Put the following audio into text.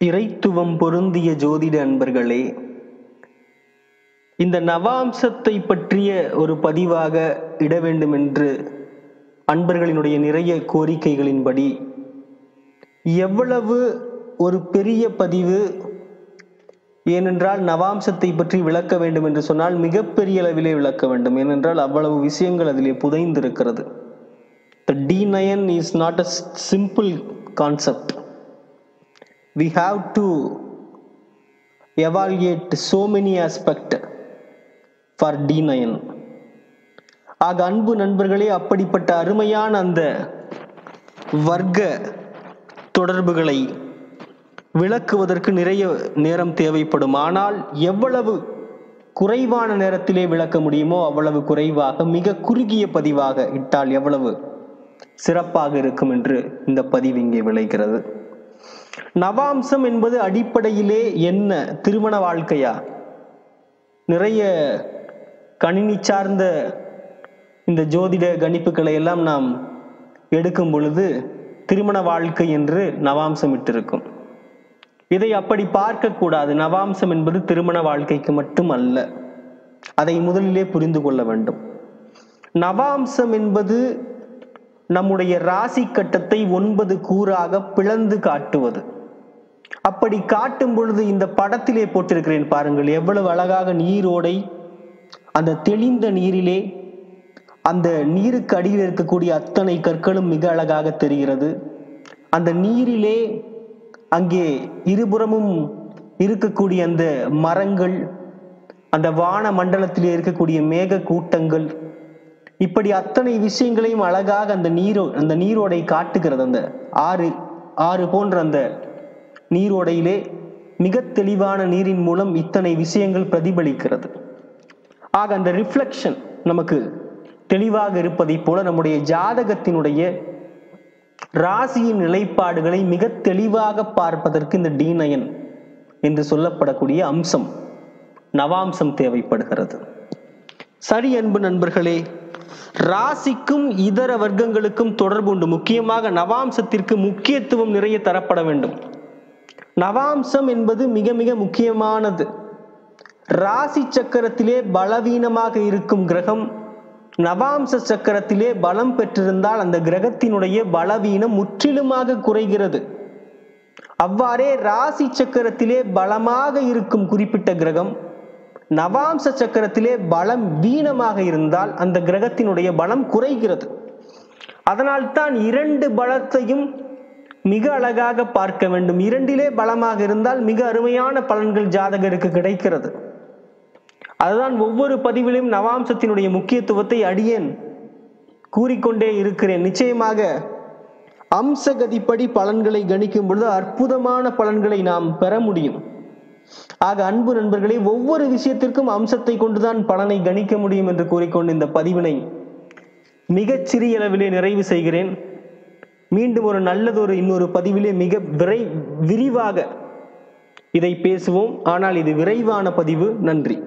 இறைத்துவம் பொருந்திய ஜோதிட அன்பர்களே இந்த நவாம்சத்தை பற்றிய ஒரு பதிவாக இட வேண்டும் என்று அன்பர்களினுடைய நிறைய கோரிக்கைகளின்படி எவ்வளவு ஒரு பெரிய பதிவு ஏனென்றால் நவாம்சத்தை பற்றி விளக்க வேண்டும் என்று சொன்னால் மிகப்பெரிய அளவிலே விளக்க வேண்டும். ஏனென்றால் அவ்வளவு விஷயங்கள் அதிலே புதைந்திருக்கிறது. The design is not a simple concept we have to evaluate so many aspect for D9 ஆக அன்பு நண்பர்களே அப்படிப்பட்ட அருமையான அந்த வர்க்க தொடர்புகளை விளக்குவதற்கு நிறைய நேரம் தேவைப்படும். ஆனால் எவ்வளவு குறைவான நேரத்திலே விளக்க முடியுமோ அவ்வளவு குறைவாக மிக குறுகிய பதிவாக இட்டால் எவ்வளவு சிறப்பாக இருக்கும் என்று இந்த பதிவு இங்கே விளைகிறது. நவாம்சம் என்பது அடிப்படையிலே என்ன திருமண வாழ்க்கையா? நிறைய கணினி சார்ந்த இந்த ஜோதிட கணிப்புகளை எல்லாம் நாம் எடுக்கும் பொழுது திருமண வாழ்க்கை என்று நவாம்சம் இட்டிருக்கும் இதை அப்படி பார்க்கக்கூடாது நவாம்சம் என்பது திருமண வாழ்க்கைக்கு மட்டும் அல்ல. அதை முதலிலே புரிந்து கொள்ள வேண்டும். நவாம்சம் என்பது நம்முடைய ராசி கட்டத்தை ஒன்பது கூறாக பிளந்து காட்டுவது. அப்படி காட்டும் பொழுது இந்த படத்திலே போட்டிருக்கிறேன் பாருங்கள் எவ்வளவு அழகாக நீரோடை அந்த தெளிந்த நீரிலே அந்த நீருக்கு அடியில் இருக்கக்கூடிய அத்தனை கற்களும் மிக அழகாக தெரிகிறது. அந்த நீரிலே அங்கே இருபுறமும் இருக்கக்கூடிய அந்த மரங்கள் அந்த வான மண்டலத்திலே இருக்கக்கூடிய மேக கூட்டங்கள் இப்படி அத்தனை விஷயங்களையும் அழகாக அந்த நீரோ அந்த நீரோடை காட்டுகிறது அந்த ஆறு ஆறு போன்ற அந்த நீரோடையிலே மிக தெளிவான நீரின் மூலம் இத்தனை விஷயங்கள் பிரதிபலிக்கிறது. ஆக அந்த ரிஃப்ளெக்ஷன் நமக்கு தெளிவாக இருப்பதை போல நம்முடைய ஜாதகத்தினுடைய ராசியின் நிலைப்பாடுகளை மிக தெளிவாக பார்ப்பதற்கு இந்த டி நயன் என்று சொல்லப்படக்கூடிய அம்சம் நவாம்சம் தேவைப்படுகிறது. சரி அன்பு நண்பர்களே ராசிக்கும் இதர வர்க்கங்களுக்கும் தொடர்பு உண்டு முக்கியமாக நவாம்சத்திற்கு முக்கியத்துவம் நிறைய தரப்பட வேண்டும். நவாம்சம் என்பது மிக மிக முக்கியமானது. ராசி சக்கரத்திலே பலவீனமாக இருக்கும் கிரகம் நவாம்ச சக்கரத்திலே பலம் பெற்றிருந்தால் அந்த கிரகத்தினுடைய பலவீனம் முற்றிலுமாக குறைகிறது. அவ்வாறே ராசி சக்கரத்திலே பலமாக இருக்கும் குறிப்பிட்ட கிரகம் நவாம்ச சக்கரத்திலே பலம் வீணமாக இருந்தால் அந்த கிரகத்தினுடைய பலம் குறைகிறது. அதனால் தான் இரண்டு பலத்தையும் மிக அழகாக பார்க்க வேண்டும். இரண்டிலே பலமாக இருந்தால் மிக அருமையான பலன்கள் ஜாதகருக்கு கிடைக்கிறது. அதுதான் ஒவ்வொரு பதிவிலும் நவாம்சத்தினுடைய முக்கியத்துவத்தை அடியேன் கூறிக்கொண்டே இருக்கிறேன். நிச்சயமாக அம்சகதிப்படி பலன்களை கணிக்கும் பொழுது அற்புதமான பலன்களை நாம் பெற முடியும். ஆக அன்பு நண்பர்களே ஒவ்வொரு விஷயத்திற்கும் அம்சத்தை கொண்டுதான் பலனை கணிக்க முடியும் என்று கூறிக்கொண்டு இந்த பதிவினை மிகச்சிறிய அளவிலே நிறைவு செய்கிறேன். மீண்டும் ஒரு நல்லதொரு இன்னொரு பதிவிலே மிக விரை விரிவாக இதை பேசுவோம். ஆனால் இது விரைவான பதிவு. நன்றி.